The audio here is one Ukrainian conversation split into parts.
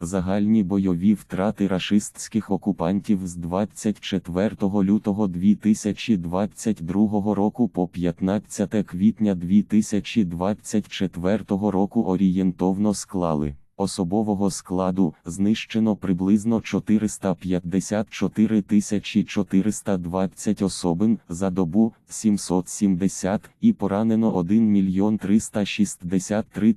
Загальні бойові втрати рашистських окупантів з 24 лютого 2022 року по 15 квітня 2024 року орієнтовно склали. Особового складу знищено приблизно 454 420 особин за добу 770 і поранено 1 мільйон 363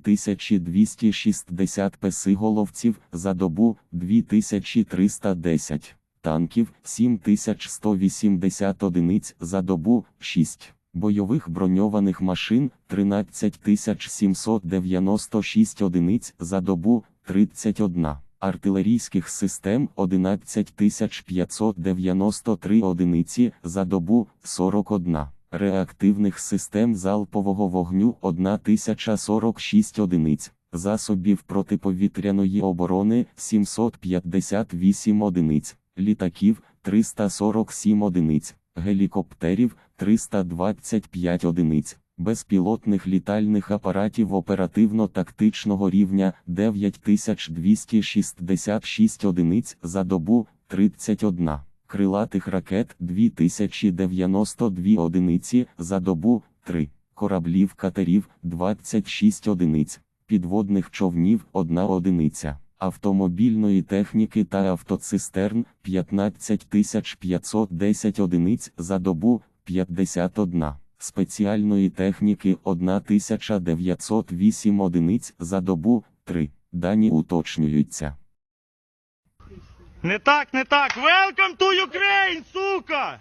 260 песиголовців за добу 2310 танків 7180 одиниць за добу 6. Бойових броньованих машин 13 796 одиниць за добу 31, артилерійських систем 11 593 одиниці за добу 41, реактивних систем залпового вогню 1046 одиниць, засобів протиповітряної оборони 758 одиниць, літаків 347 одиниць, гелікоптерів 325 одиниць, безпілотних літальних апаратів оперативно-тактичного рівня 9266 одиниць за добу 31, крилатих ракет 2092 одиниці за добу 3, кораблів катерів 26 одиниць, підводних човнів 1 одиниця. Автомобільної техніки та автоцистерн 15510 одиниць за добу 51, спеціальної техніки 1908 одиниць за добу 3. Дані уточнюються. Не так, не так. Welcome to Ukraine, сука!